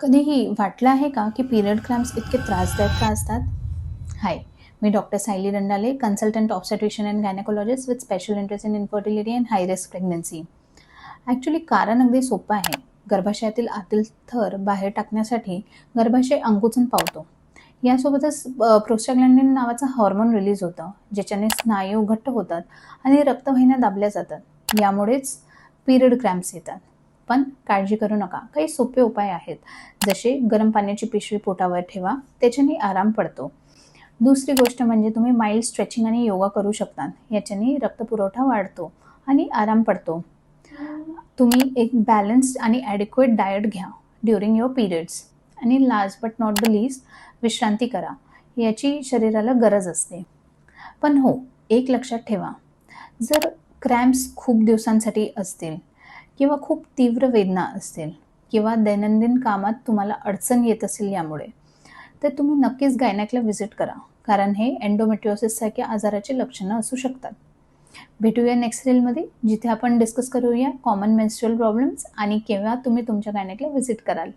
कधीही वाटलं आहे का की पिरियड क्रॅम्प्स इतके त्रासदायक का असतात? Hi me doctor Sayali Randale consultant obstetrician and gynaecologist with special interest in infertility and high risk pregnancy actually कारण अगदी सोपं आहे. गर्भाशयातील आतील थर बाहेर टाकण्यासाठी गर्भाशय अंकुचन पावतो. यासोबतच प्रोस्टाग्लॅन्डिन नावाचं हॉर्मोन रिलीज होतं ज्याच्याने स्नायू घट्ट होतात आणि रक्तवाहिन्या दाबल्या जातात. यामुळेच पिरियड क्रॅम्प्स येतात. पण काळजी करू नका. काही सोपे उपाय आहेत. जसे गरम पाण्याची पिशवी पोटावर ठेवा. त्याच्याने आराम पडतो. दुसरी गोष्ट म्हणजे तुम्ही माइल्ड स्ट्रेचिंग आणि योगा करू शकता याच्याने रक्तपुरवठा वाढतो आणि आराम पडतो. तुम्ही एक बॅलन्स्ड आणि ॲडिक्वेट डाएट घ्या ड्युरिंग युअर पिरियड्स आणि last but not the least विश्रांती करा. याची शरीराला गरज असते. पण हो एक लक्षात ठेवा. जर क्रॅम्प्स खूप दिवसांसाठी असतील किंवा खूप तीव्र वेदना असतील किंवा दैनंदिन कामात तुम्हाला अडचण येत असेल यामुळे तर तुम्ही नक्कीच गायनॅकला व्हिजिट करा. कारण हे एन्डोमेट्रिओसिससारख्या आजाराची लक्षणं असू शकतात. भेटूया नेक्स्ट रीलमध्ये जिथे आपण डिस्कस करूया कॉमन मेन्स्ट्रुअल प्रॉब्लेम्स आणि केव्हा तुम्ही तुमच्या गायनॅकला व्हिजिट कराल.